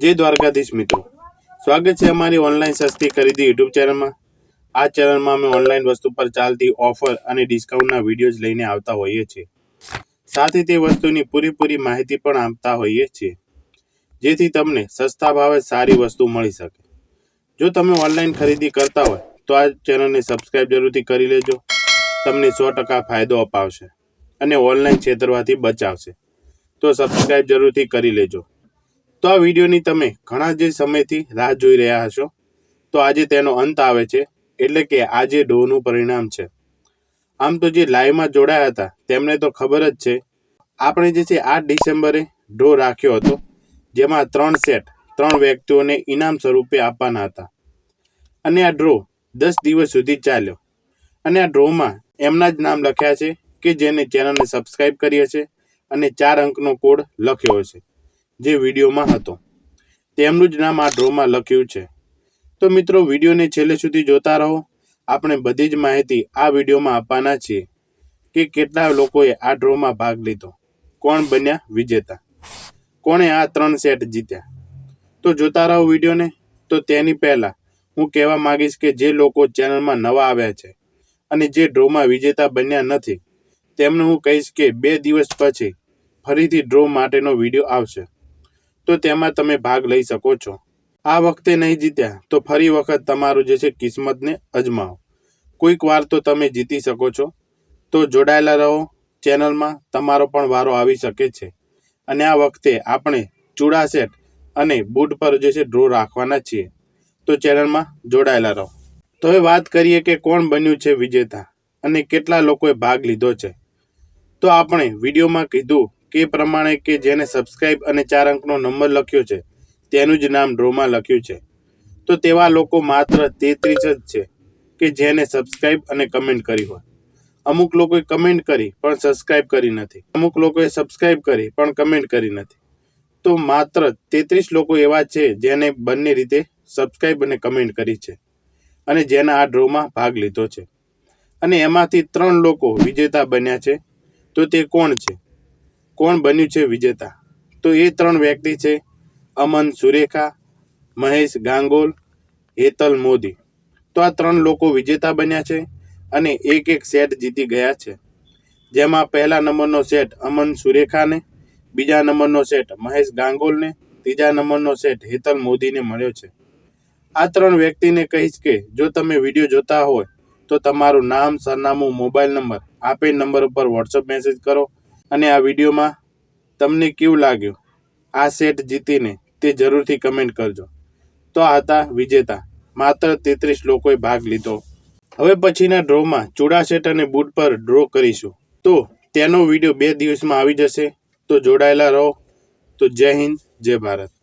જય દ્વારકાધીશ મિત્રો. સ્વાગત છે અમારી ઓનલાઈન સસ્તી ખરીદી યુટ્યુબ ચેનલમાં. આ ચેનલમાં અમે ઓનલાઈન વસ્તુ પર ચાલતી ઓફર અને ડિસ્કાઉન્ટના વિડીયોઝ લઈને આવતા હોઈએ છીએ. સાથે તે વસ્તુની પૂરેપૂરી માહિતી પણ આપતા હોઈએ છીએ. જેથી તમને સસ્તા ભાવે સારી વસ્તુ મળી શકે. જો તમે ઓનલાઈન ખરીદી કરતા હોય, તો આ ચેનલને સબસ્ક્રાઈબ જરૂરથી કરી લેજો. તમને સો ટકા ફાયદો અપાવશે અને ઓનલાઈન છેતરવાથી બચાવશે. તો સબસ્ક્રાઈબ જરૂરથી કરી લેજો. તો આ વિડીયોની તમે ઘણા જે સમયથી રાહ જોઈ રહ્યા હશો, તો આજે તેનો અંત આવે છે, એટલે કે આજે ડોનું પરિણામ છે. આમ તો જે લાઈવમાં જોડાયા હતા, તેમને તો ખબર જ છે. આપણે જે છે આઠ ડિસેમ્બરે ડ્રો રાખ્યો હતો, જેમાં ત્રણ સેટ, ત્રણ વ્યક્તિઓને ઇનામ સ્વરૂપે આપવાના હતા. અને આ ડ્રો દસ દિવસ સુધી ચાલ્યો. અને આ ડ્રોમાં એમના જ નામ લખ્યા છે, કે જેને ચેનલને સબસ્ક્રાઇબ કરી હશે અને ચાર અંકનો કોડ લખ્યો હશે. જે વિડીયોમાં હતો. તેમનું જ નામ આ ડ્રોમાં લખ્યું છે. તો મિત્રો, વિડીયોને છેલ્લે સુધી જોતા રહો. આપણે બધી જ માહિતી આ વિડીયોમાં આપવાના છીએ કે કેટલા લોકોએ આ ડ્રોમાં ભાગ લીધો. કોણ બન્યા વિજેતા? કોણે આ ત્રણ સેટ જીત્યા? તો જોતા રહો વિડીયોને. તો તેની પહેલા હું કહેવા માંગીશ કે જે લોકો ચેનલમાં નવા આવ્યા છે અને જે ડ્રોમાં વિજેતા બન્યા નથી, તેમને હું કહીશ કે બે દિવસ પછી ફરીથી ડ્રો માટેનો વીડિયો આવશે. તો તેમાં તમે ભાગ લઈ શકો છો. આ વખતે નહીં જીત્યા, તો ફરી વખત તમારું જે છે કિસ્મતને અજમાવો. કોઈક વાર તો તમે જીતી શકો છો. તો જોડાયેલા રહો, ચેનલમાં તમારો પણ વારો આવી શકે છે. અને આ વખતે આપણે ચૂડા સેટ અને બૂટ પર જે છે ડ્રો રાખવાના છીએ. તો ચેનલમાં જોડાયેલા રહો. તો હવે વાત કરીએ કે કોણ બન્યું છે વિજેતા અને કેટલા લોકોએ ભાગ લીધો છે. તો આપણે વિડીયોમાં કીધું કે પ્રમાણે કે જેને સબસ્ક્રાઇબ અને ચાર અંકનો નંબર લખ્યો છે, તેનું જ નામ ડ્રોમાં લખ્યું છે. તો તેવા લોકો માત્ર તેત્રીસ જ છે કે જેને સબસ્ક્રાઇબ અને કમેન્ટ કરી હોય. અમુક લોકોએ કમેન્ટ કરી, પણ સબસ્ક્રાઇબ કરી નથી. અમુક લોકોએ સબસ્ક્રાઇબ કરી, પણ કમેન્ટ કરી નથી. તો માત્ર તેત્રીસ લોકો એવા છે જેને બંને રીતે સબસ્ક્રાઇબ અને કમેન્ટ કરી છે અને જેના આ ડ્રોમાં ભાગ લીધો છે. અને એમાંથી ત્રણ લોકો વિજેતા બન્યા છે. તો તે કોણ છે? કોણ બન્યું છે વિજેતા? તો એ ત્રણ વ્યક્તિ છે, અમન સુરેખા, મહેશ ગાંગોલ, હેતલ મોદી. તો આ ત્રણ લોકો વિજેતા બન્યા છે અને એક એક સેટ જીતી ગયા છે. જેમાં પહેલા નંબરનો સેટ અમન સુરેખાને, બીજા નંબરનો સેટ મહેશ ગાંગોલને, ત્રીજા નંબરનો સેટ હેતલ મોદીને મળ્યો છે. આ ત્રણ વ્યક્તિને કહીશ કે જો તમે વીડિયો જોતા હોય તો તમારું નામ, સરનામું, મોબાઈલ નંબર, આપેલ નંબર ઉપર વોટ્સઅપ મેસેજ કરો. અને આ વિડીયોમાં તમને કેવું લાગ્યું? આ સેટ જીતીને તે જરૂરથી કમેન્ટ કરજો. તો આ હતા વિજેતા. માત્ર તેત્રીસ લોકોએ ભાગ લીધો. હવે પછીના ડ્રોમાં ચૂડા સેટ અને બૂટ પર ડ્રો કરીશું. તો તેનો વીડિયો બે દિવસમાં આવી જશે. તો જોડાયેલા રહો. તો જય હિન્દ, જય ભારત.